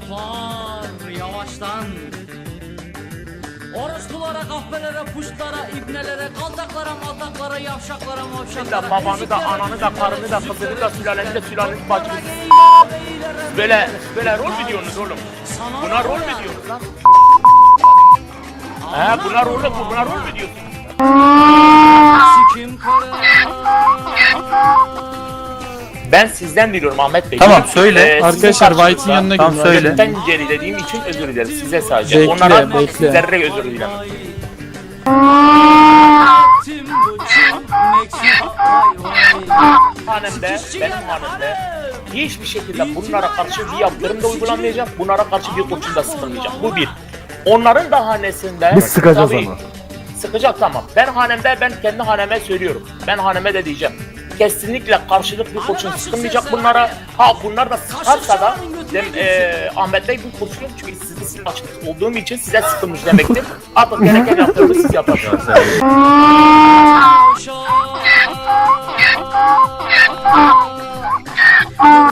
kopar yavaştan Orospulara, kahvelere, puşlara, ibnelere, kaltaklara, maltaklara, yavşaklara, mavşaklara da babanı da ananı da karını da kızını da sülaleni de sülaleni bacını böyle böyle rol mü diyorsunuz oğlum? Buna rol mü diyorsunuz? He buna rol mu buna rol mü diyorsunuz? Sikim karı Ben sizden diliyorum Ahmet Bey. Tamam, söyle. sizin Arkadaşlar, White'in yanına Tamam, gidiyorum. söyle. Gökten gerilediğim için özür dilerim size sadece. Bekle, Onlara bekle. sizlere özür vay Hanemde, benim hanemde hiçbir şekilde bunlara karşı bir yaptırım da uygulanmayacak. Bunlara karşı bir kurşun da sıkılmayacak. Bu bir. Onların da hanesinde... Biz sıkacağız Tabii, ama. Sıkacak tamam. Ben hanemde, ben kendi haneme söylüyorum. Ben haneme de diyeceğim. Kesinlikle karşılık bir kurşun sıkılmayacak bunlara. Ha bunlar da sıkarsa da dem, eee Ahmet Bey bu kurşun yok çünkü sizin silahçınız olduğum için size sıkılmış demektir. Artık gereken yaptığımı siz yaparsınız.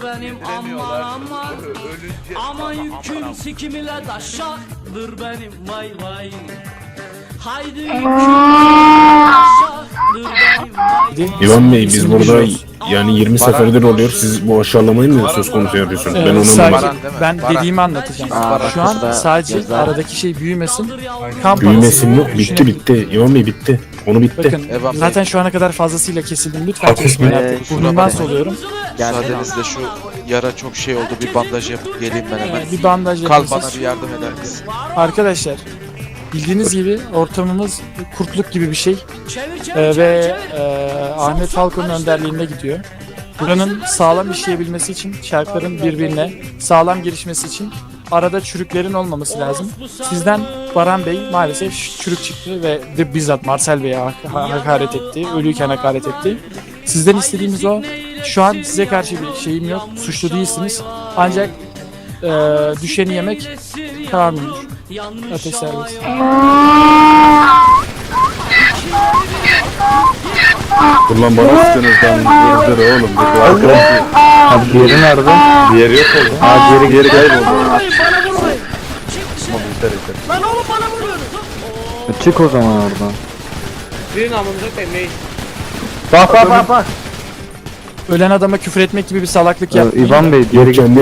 benim aman Aman yüküm sikim ile taşaktır benim vay vay Haydi yüküm vay İvan Bey biz burada yani 20 seferdir oluyor. Siz bu aşağılamayı mı söz konusu yapıyorsunuz? Ben Ee, onu sadece anlamadım. ben dediğimi anlatacağım. Şu an sadece aradaki şey büyümesin. Kamp Büyümesin yok. Bitti bitti. İvan Bey bitti. Onu bitti. Bakın Evan Bey. zaten şu ana kadar fazlasıyla kesildim. Lütfen kesmeyin Ee, artık. kusura Burnumdan soluyorum. Müsaadenizle şu yara çok şey oldu bir bandaj yapıp geleyim ben hemen. Ee, bir bandaj Kal bana bir yardım eder misin? Arkadaşlar bildiğiniz gibi ortamımız kurtluk gibi bir şey Çevir çevir Ee, ve çevir e, Ahmet Falco'nun önderliğinde gidiyor. Buranın sağlam işleyebilmesi için, şarkıların birbirine sağlam gelişmesi için arada çürüklerin olmaması lazım. Sizden Baran Bey maalesef çürük çıktı ve de bizzat Marcel Bey'e hak- ha- hakaret etti, ölüyken hakaret etti. Sizden istediğimiz o. Şu an size karşı bir şeyim yok, suçlu değilsiniz. Ancak e, düşeni yemek kanundur. Ateş serbest. Ulan bana sıkınızdan dur dur oğlum. Bu arkadaş. Abi diğeri nerede? Diğeri yok oldu. Aa diğeri geri kayboldu. E, Çık o zaman oradan. Bak bak bak bak. Ölen adama küfür etmek gibi bir salaklık Ee, yapmayın. İvan Bey diğeri Kendi